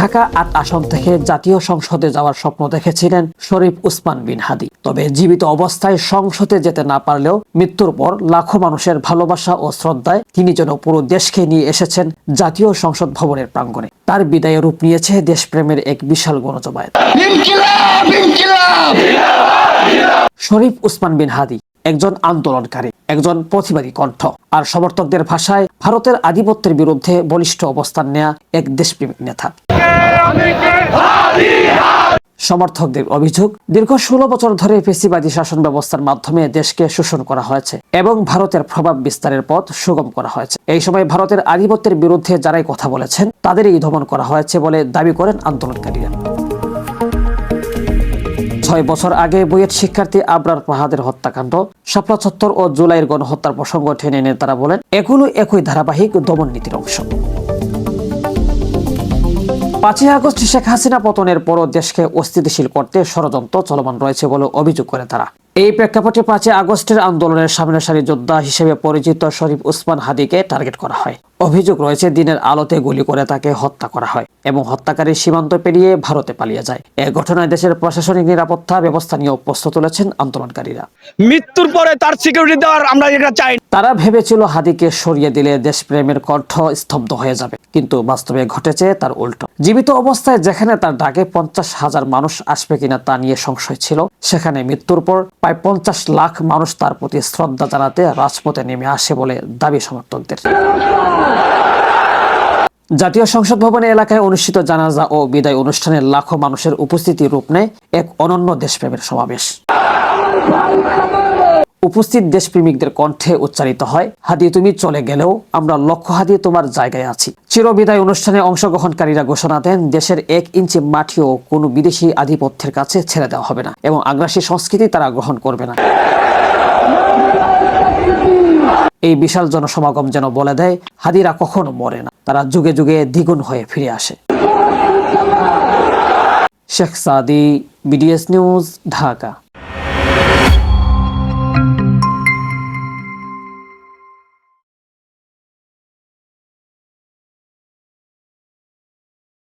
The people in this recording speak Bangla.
থাকা আট আসন থেকে জাতীয় সংসদে যাওয়ার স্বপ্ন দেখেছিলেন শরীফ উসমান বিন হাদি। তবে জীবিত অবস্থায় সংসদে যেতে না পারলেও মৃত্যুর পর লাখো মানুষের ভালোবাসা ও শ্রদ্ধায় তিনি যেন পুরো দেশকে নিয়ে এসেছেন জাতীয় সংসদ ভবনের প্রাঙ্গণে। তার বিদায় রূপ নিয়েছে দেশপ্রেমের এক বিশাল গণজমায়েত। শরীফ উসমান বিন হাদি একজন আন্দোলনকারী, একজন প্রতিবাদী কণ্ঠ। আর সমর্থকদের ভাষায় ভারতের আধিপত্যের বিরুদ্ধে বলিষ্ঠ অবস্থান নেয়া এক দেশপ্রেমিক নেতা। সমর্থকদের অভিযোগ, দীর্ঘ ষোলো বছর ধরে পেশিবাদী শাসন ব্যবস্থার মাধ্যমে দেশকে শোষণ করা হয়েছে এবং ভারতের প্রভাব বিস্তারের পথ সুগম করা হয়েছে। এই সময় ভারতের আধিপত্যের বিরুদ্ধে যারাই কথা বলেছেন, তাদেরই দমন করা হয়েছে বলে দাবি করেন আন্দোলনকারীরা। ছয় বছর আগে বুয়েট শিক্ষার্থী আবরার পাহাদের হত্যাকাণ্ড। শাপলা চত্বর ও জুলাইয়ের গণহত্যার প্রসঙ্গ টেনে এনে তারা বলেন, এগুলো একই ধারাবাহিক দমন নীতির অংশ। পাঁচই আগস্ট শেখ হাসিনা পতনের পরও দেশকে অস্থিতিশীল করতে ষড়যন্ত্র চলমান রয়েছে বলে অভিযোগ করে তারা। এই প্রেক্ষাপটে পাঁচই আগস্টের আন্দোলনের সামনের সারি যোদ্ধা হিসেবে পরিচিত শরীফ উসমান হাদিকে টার্গেট করা হয়। অভিযোগ রয়েছে দিনের আলোতে গুলি করে তাকে হত্যা করা হয় এবং হত্যাকারী সীমান্ত পেরিয়ে ভারতে পালিয়ে যায়। এ ঘটনায় দেশের প্রশাসনিক নিরাপত্তা ব্যবস্থা নিয়েও প্রশ্ন তুলেছেন আন্দোলনকারীরা। মৃত্যুর পরে তার সিকিউরিটি দেওয়ার আমরা এটা চাই। তারা ভেবেছিল হাদিকে সরিয়ে দিলে দেশপ্রেমের কণ্ঠ স্তব্ধ হয়ে যাবে কিন্তু বাস্তবে ঘটেছে তার উল্টো। জীবিত অবস্থায় যেখানে তার ডাকে পঞ্চাশ হাজার মানুষ আসবে কিনা তা নিয়ে সংশয় ছিল সেখানে মৃত্যুর পর প্রায় পঞ্চাশ লাখ মানুষ তার প্রতি শ্রদ্ধা জানাতে রাজপথে নেমে আসে বলে দাবি সমর্থকদের। জাতীয় সংসদ ভবনে এলাকায় অনুষ্ঠিত জানাজা ও বিদায় অনুষ্ঠানে লাখো মানুষের উপস্থিতি রূপ নেয় এক অনন্য দেশপ্রেমের সমাবেশ। উপস্থিত দেশপ্রেমিকদের কণ্ঠে উচ্চারিত হয় হাদি তুমি চলে গেলেও আমরা লক্ষ্য হাদি তোমার জায়গায় আছি। চিরবিদায় অনুষ্ঠানে অংশগ্রহণকারীরা ঘোষণা দেন, দেশের এক ইঞ্চি মাটিও কোনো বিদেশি আধিপত্যের কাছে ছেড়ে দেওয়া হবে না এবং আগ্রাসী সংস্কৃতি তারা গ্রহণ করবে না। এই বিশাল জনসমাগম যেন বলে দেয়, হাদিরা কখনো মরে না, তারা যুগে যুগে দ্বিগুণ হয়ে ফিরে আসে। Sheikh Sadi, BDS news, Dhaka.